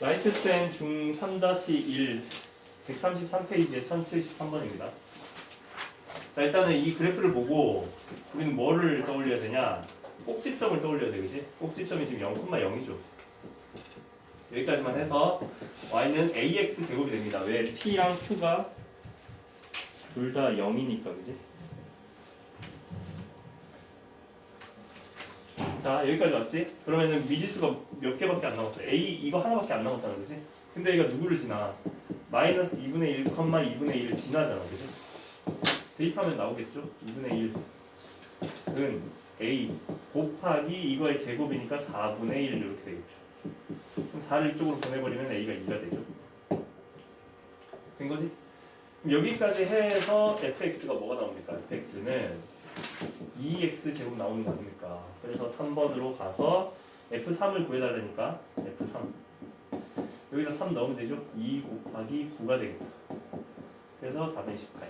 라이트스텐 중3-1 133페이지에 1073번입니다. 자 일단은 이 그래프를 보고 우리는 뭐를 떠올려야 되냐? 꼭지점을 떠올려야 돼, 그지? 꼭지점이 지금 0,0이죠. 여기까지만 해서 y는 ax 제곱이 됩니다. 왜 p랑 q가 둘 다 0이니까, 그지? 자 여기까지 왔지? 그러면은 미지수가 몇 개밖에 안 남았어. a 이거 하나밖에 안 남았잖아, 그지? 근데 얘가 누구를 지나? 마이너스 2분의 1, 2분의 1을 지나잖아, 그지? 대입하면 나오겠죠? 2분의 1은 a 곱하기 이거의 제곱이니까 4분의 1 이렇게 되겠죠. 그럼 4를 이쪽으로 보내버리면 a가 2가 되죠. 된 거지? 그럼 여기까지 해서 fx가 뭐가 나옵니까? fx는 2x 제곱 나오는 거 아닙니까? 그래서 3번으로 가서 f3을 구해달라니까 f3 여기다 3 넣으면 되죠? 2 곱하기 9가 되겠다. 그래서 답은 18.